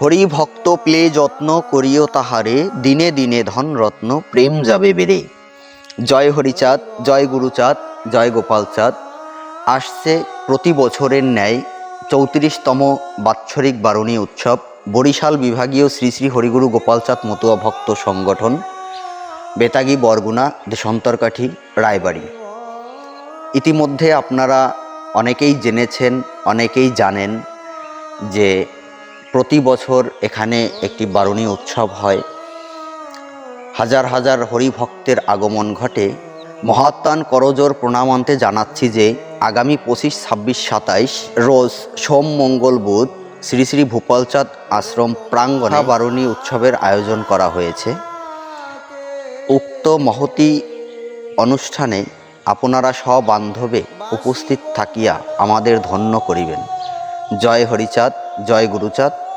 হরি ভক্ত প্লে যত্ন করিও তাহারে, দিনে দিনে ধন রত্ন প্রেম যাবে বেড়ে জয় হরিচাঁদ, জয় গুরুচাঁদ, জয় গোপালচাঁদ। আসছে প্রতি বছরের ন্যায় চৌত্রিশতম বাৎসরিক বারণী উৎসব, বরিশাল বিভাগীয় শ্রী শ্রী হরিগুরু গোপালচাঁদ মতুয়া ভক্ত সংগঠন, বেতাগী, বরগুনা, দেশন্তরকাঠি, রায়বাড়ি। ইতিমধ্যে আপনারা অনেকেই জেনেছেন, অনেকেই জানেন যে প্রতি বছর এখানে একটি বারুণী উৎসব হয়। হাজার হাজার হরিভক্তের আগমন ঘটে। মহাত্মান করজোর প্রণামান্তে জানাচ্ছি যে আগামী পঁচিশ ছাব্বিশ সাতাইশ রোজ সোম মঙ্গল বুধ শ্রী শ্রী ভূপালচাঁদ আশ্রম প্রাঙ্গণে বারুণী উৎসবের আয়োজন করা হয়েছে। উক্ত মহতি অনুষ্ঠানে আপনারা সবান্ধবে উপস্থিত থাকিয়া আমাদের ধন্য করিবেন। জয় হরিচাঁদ জয় গুরুচাঁদ